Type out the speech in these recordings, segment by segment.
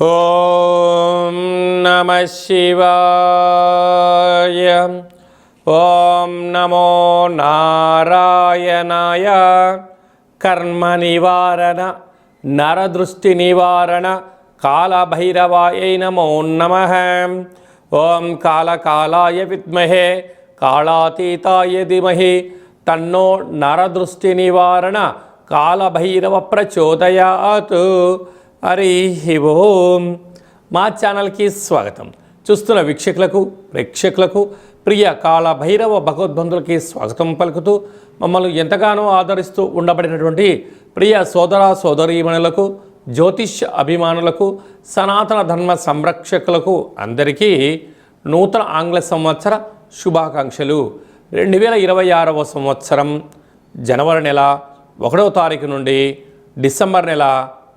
ఓం నమ శివాయ. ఓం నమో నారాయణాయ. కర్మ నివారణ నరదృష్టి నివారణ కాళభైరవాయ నమో నమ. ఓం కాళకాళాయ విద్మహే కాళాతీతాయ ధిమహి తన్నో నరదృష్టి నివారణ కాళభైరవ ప్రచోదయాత్. హరి ఓం. మా ఛానల్కి స్వాగతం. చూస్తున్న వీక్షకులకు ప్రేక్షకులకు ప్రియ కాలభైరవ భగవద్బంధులకి స్వాగతం పలుకుతూ మమ్మల్ని ఎంతగానో ఆదరిస్తూ ఉండబడినటువంటి ప్రియ సోదర సోదరీమణులకు జ్యోతిష్ అభిమానులకు సనాతన ధర్మ సంరక్షకులకు అందరికీ నూతన ఆంగ్ల సంవత్సర శుభాకాంక్షలు. రెండు వేల ఇరవై ఆరవ సంవత్సరం జనవరి నెల ఒకటవ తారీఖు నుండి డిసెంబర్ నెల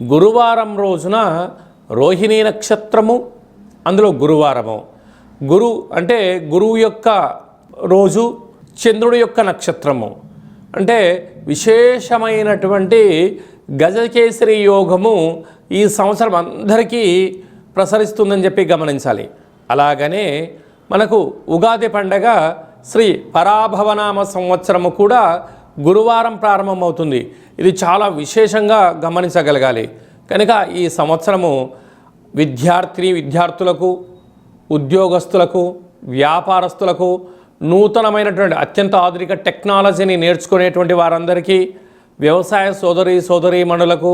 గురువారం రోజున రోహిణీ నక్షత్రము అందులో గురువారము. గురు అంటే గురువు యొక్క రోజు చంద్రుడి యొక్క నక్షత్రము. అంటే విశేషమైనటువంటి గజకేసరి యోగము ఈ సంవత్సరం అందరికీ ప్రసరిస్తుందని చెప్పి గమనించాలి. అలాగనే మనకు ఉగాది పండగ శ్రీ పరాభవనామ సంవత్సరము కూడా గురువారం ప్రారంభమవుతుంది. ఇది చాలా విశేషంగా గమనించగలగాలి. కనుక ఈ సంవత్సరము విద్యార్థిని విద్యార్థులకు ఉద్యోగస్తులకు వ్యాపారస్తులకు నూతనమైనటువంటి అత్యంత ఆధునిక టెక్నాలజీని నేర్చుకునేటువంటి వారందరికీ వ్యవసాయ సోదరి సోదరీమణులకు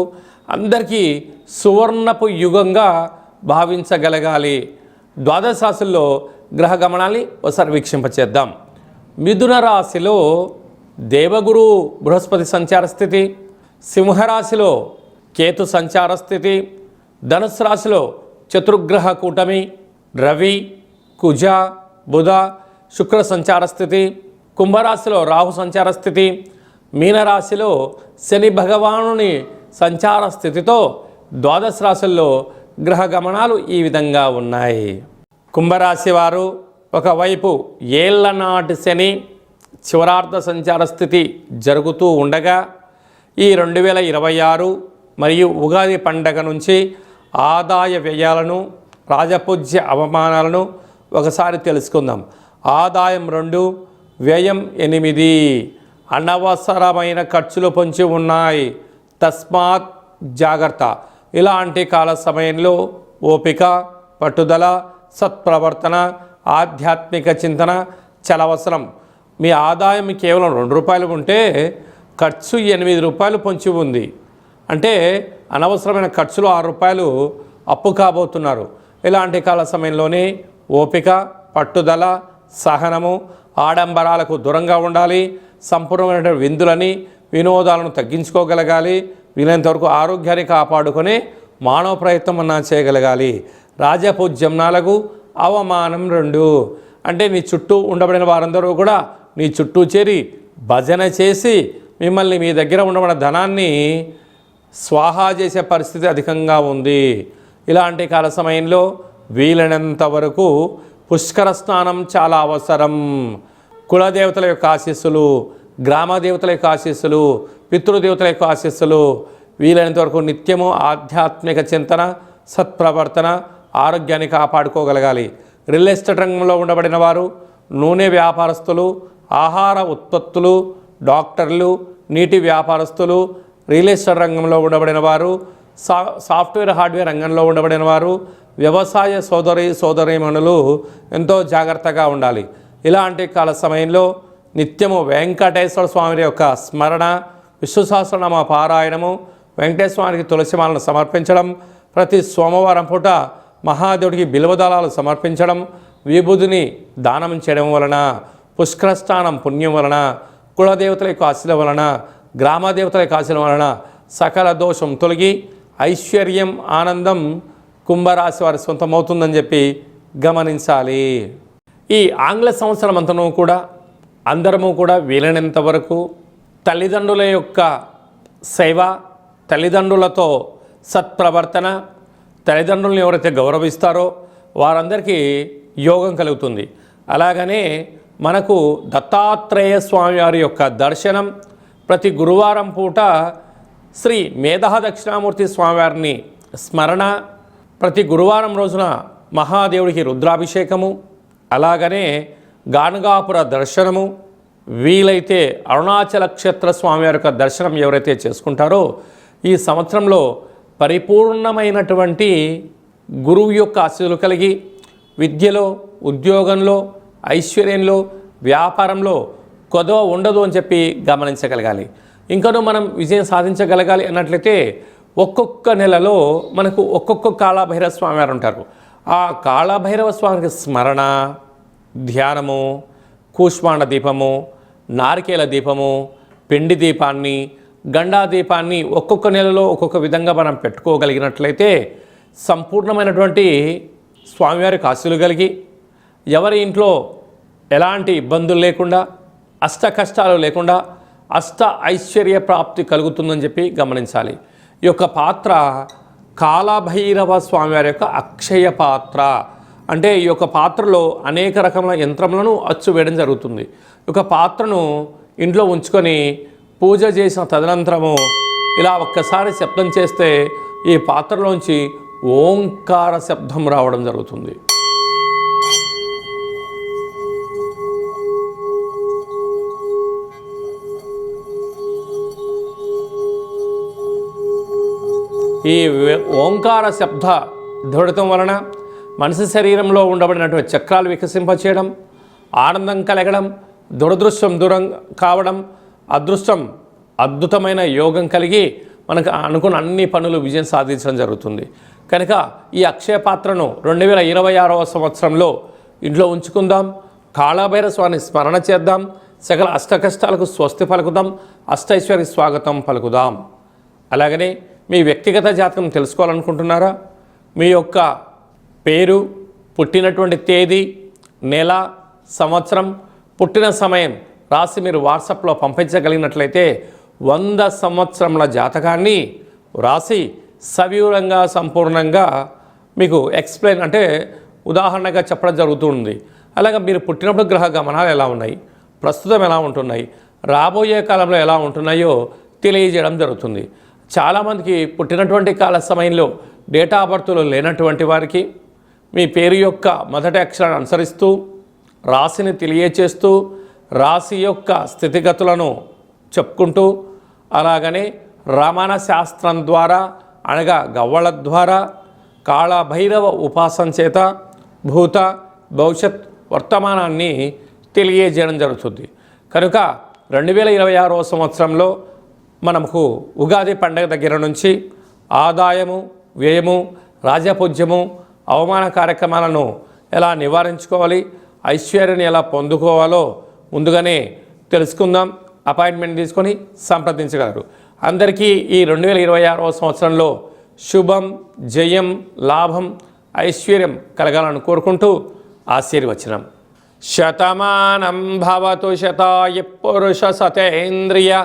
అందరికీ సువర్ణపు యుగంగా భావించగలగాలి. ద్వాదశ రాశుల్లో గ్రహ గమనాన్ని ఒకసారి వీక్షింపచేద్దాం. మిథున రాశిలో దేవగురు బృహస్పతి సంచార స్థితి సింహరాశిలో కేతు సంచార స్థితి ధనుసు రాశిలో చతుర్గ్రహ కూటమి రవి కుజ బుధ శుక్ర సంచార స్థితి కుంభరాశిలో రాహు సంచార స్థితి మీనరాశిలో శని భగవానుని సంచార స్థితితో ద్వాదశ రాశుల్లో గ్రహ గమనాలు ఈ విధంగా ఉన్నాయి. కుంభరాశి వారు ఒకవైపు ఏళ్ళనాటి శని చివరార్థ సంచార స్థితి జరుగుతూ ఉండగా ఈ రెండు వేల ఇరవై ఆరు మరియు ఉగాది పండగ నుంచి ఆదాయ వ్యయాలను రాజపూజ్య అవమానాలను ఒకసారి తెలుసుకుందాం. ఆదాయం రెండు వ్యయం ఎనిమిది. అనవసరమైన ఖర్చులు పొంచి ఉన్నాయి. తస్మాత్ జాగ్రత్త. ఇలాంటి కాల సమయంలో ఓపిక పట్టుదల సత్ప్రవర్తన ఆధ్యాత్మిక చింతన చాలా అవసరం మీ ఆదాయం కేవలం రెండు రూపాయలు ఉంటే ఖర్చు ఎనిమిది రూపాయలు పొంచి ఉంది. అంటే అనవసరమైన ఖర్చులు ఆరు రూపాయలు అప్పు కాబోతున్నారు. ఇలాంటి కాల సమయంలోనే ఓపిక పట్టుదల సహనము ఆడంబరాలకు దూరంగా ఉండాలి. సంపూర్ణమైన విందులని వినోదాలను తగ్గించుకోగలగాలి. వీలైనంతవరకు ఆరోగ్యాన్ని కాపాడుకొని మానవ ప్రయత్నం అన్నా చేయగలగాలి. రాజపూజ్యంనాలకు అవమానం రెండు. అంటే నీ చుట్టూ ఉండబడిన వారందరూ కూడా నీ చుట్టూ చేరి భజన చేసి మిమ్మల్ని మీ దగ్గర ఉండమన్న ధనాన్ని స్వాహా చేసే పరిస్థితి అధికంగా ఉంది. ఇలాంటి కాల సమయంలో వీలైనంత వరకు పుష్కర స్నానం చాలా అవసరం. కులదేవతల యొక్క ఆశీస్సులు గ్రామ దేవతల యొక్క ఆశీస్సులు పితృదేవతల యొక్క ఆశీస్సులు వీలైనంత వరకు నిత్యము ఆధ్యాత్మిక చింతన సత్ప్రవర్తన ఆరోగ్యాన్ని కాపాడుకోగలగాలి. రియల్ ఎస్టేట్ రంగంలో ఉండబడిన వారు నూనె వ్యాపారస్తులు ఆహార ఉత్పత్తులు డాక్టర్లు నీటి వ్యాపారస్తులు రియల్ ఎస్టేట్ రంగంలో ఉండబడిన వారు సా సాఫ్ట్వేర్ హార్డ్వేర్ రంగంలో ఉండబడిన వారు వ్యవసాయ సోదరి సోదరీమణులు ఎంతో జాగ్రత్తగా ఉండాలి. ఇలాంటి కాల సమయంలో నిత్యము వెంకటేశ్వర స్వామి యొక్క స్మరణ విశ్వసహస్రనామ పారాయణము వెంకటేశ్వర స్వామికి తులసిమాలను సమర్పించడం ప్రతి సోమవారం పూట మహాదేవుడికి బిల్వదళాలు సమర్పించడం విభూతిని దానం చేయడం వలన పుష్కరస్థానం పుణ్యం వలన కులదేవతల యొక్క ఆశల వలన గ్రామదేవతల యొక్క ఆశల వలన సకల దోషం తొలగి ఐశ్వర్యం ఆనందం కుంభరాశి వారి సొంతమవుతుందని చెప్పి గమనించాలి. ఈ ఆంగ్ల సంవత్సరం అంతనూ కూడా అందరము కూడా వీలైనంత వరకు తల్లిదండ్రుల యొక్క సేవ తల్లిదండ్రులతో సత్ప్రవర్తన తల్లిదండ్రులను ఎవరైతే గౌరవిస్తారో వారందరికీ యోగం కలుగుతుంది. అలాగనే మనకు దత్తాత్రేయ స్వామివారి యొక్క దర్శనం ప్రతి గురువారం పూట శ్రీ మేధా దక్షిణామూర్తి స్వామివారిని స్మరణ ప్రతి గురువారం రోజున మహాదేవుడికి రుద్రాభిషేకము అలాగనే గానగాపుర దర్శనము వీలైతే అరుణాచల క్షేత్ర స్వామివారి యొక్క దర్శనం ఎవరైతే చేసుకుంటారో ఈ సంవత్సరంలో పరిపూర్ణమైనటువంటి గురువు యొక్క ఆశీలు కలిగి విద్యలో ఉద్యోగంలో ఐశ్వర్యంలో వ్యాపారంలో కొదవ ఉండదు అని చెప్పి గమనించగలగాలి. ఇంకనూ మనం విజయం సాధించగలగాలి అన్నట్లయితే ఒక్కొక్క నెలలో మనకు ఒక్కొక్క కాళభైరవ స్వామి వారు ఉంటారు. ఆ కాళభైరవ స్వామికి స్మరణ ధ్యానము కూష్మాండ దీపము నారికేల దీపము పిండి దీపాన్ని గండా దీపాన్ని ఒక్కొక్క నెలలో ఒక్కొక్క విధంగా మనం పెట్టుకోగలిగినట్లయితే సంపూర్ణమైనటువంటి స్వామివారికి ఆశలు కలిగి ఎవరి ఇంట్లో ఎలాంటి ఇబ్బందులు లేకుండా అష్ట కష్టాలు లేకుండా అష్ట ఐశ్వర్య ప్రాప్తి కలుగుతుందని చెప్పి గమనించాలి. ఈ యొక్క పాత్ర కాలభైరవ స్వామివారి యొక్క అక్షయ పాత్ర. అంటే ఈ యొక్క పాత్రలో అనేక రకముల యంత్రములను అచ్చు వేయడం జరుగుతుంది. ఈ యొక్క పాత్రను ఇంట్లో ఉంచుకొని పూజ చేసిన తదనంతరము ఇలా ఒక్కసారి శబ్దం చేస్తే ఈ పాత్రలోంచి ఓంకార శబ్దం రావడం జరుగుతుంది. ఈ ఓంకార శబ్ద ధ్వడితం వలన మనిషి శరీరంలో ఉండబడినటువంటి చక్రాలు వికసింపచేయడం ఆనందం కలగడం దురదృష్టం దూరం కావడం అదృష్టం అద్భుతమైన యోగం కలిగి మనకు అనుకున్న అన్ని పనులు విజయం సాధించడం జరుగుతుంది. కనుక ఈ అక్షయ పాత్రను రెండు వేల ఇరవై ఆరవ సంవత్సరంలో ఇంట్లో ఉంచుకుందాం కాళాభైర స్వామిని స్మరణ చేద్దాం సకల అష్ట కష్టాలకు స్వస్తి పలుకుదాం అష్టైశ్వర్య స్వాగతం పలుకుదాం. అలాగనే మీ వ్యక్తిగత జాతకం తెలుసుకోవాలనుకుంటున్నారా? మీ యొక్క పేరు పుట్టినటువంటి తేదీ నెల సంవత్సరం పుట్టిన సమయం రాసి మీరు వాట్సాప్లో పంపించగలిగినట్లయితే వంద సంవత్సరముల జాతకాన్ని వ్రాసి సవివరంగా సంపూర్ణంగా మీకు ఎక్స్ప్లెయిన్ అంటే ఉదాహరణగా చెప్పడం జరుగుతుంది అలాగే మీరు పుట్టినప్పుడు గ్రహ గమనాలు ఎలా ఉన్నాయి? ప్రస్తుతం ఎలా ఉంటున్నాయి? రాబోయే కాలంలో ఎలా ఉంటున్నాయో తెలియజేయడం జరుగుతుంది. చాలామందికి పుట్టినటువంటి కాల సమయంలో డేటా ఆఫ్ బర్త్లో లేనటువంటి వారికి మీ పేరు యొక్క మొదటి అక్షరాన్ని అనుసరిస్తూ రాశిని తెలియచేస్తూ రాశి యొక్క స్థితిగతులను చెప్పుకుంటూ అలాగనే రమణ శాస్త్రం ద్వారా అనగా గవ్వల ద్వారా కాళభైరవ ఉపాసన చేత భూత భవిష్యత్ వర్తమానాన్ని తెలియజేయడం జరుగుతుంది. కనుక రెండు వేల ఇరవై ఆరవ సంవత్సరంలో మనకు ఉగాది పండగ దగ్గర నుంచి ఆదాయము వ్యయము రాజపూజ్యము అవమాన కార్యక్రమాలను ఎలా నివారించుకోవాలి ఐశ్వర్యాన్ని ఎలా పొందుకోవాలో ముందుగానే తెలుసుకుందాం. అపాయింట్మెంట్ తీసుకొని సంప్రదించగలరు. అందరికీ ఈ రెండు వేల ఇరవై ఆరవ సంవత్సరంలో శుభం జయం లాభం ఐశ్వర్యం కలగాలని కోరుకుంటూ ఆశీర్వచనం. శతమానం భవతు శతాయ పురుష సతేంద్రియ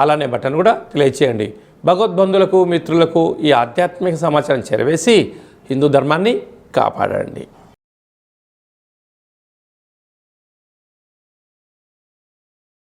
అలానే బటన్ కూడా తెలియచేయండి భగవద్బంధులకు మిత్రులకు ఈ ఆధ్యాత్మిక సమాచారం చేరవేసి హిందూ ధర్మాన్ని కాపాడండి.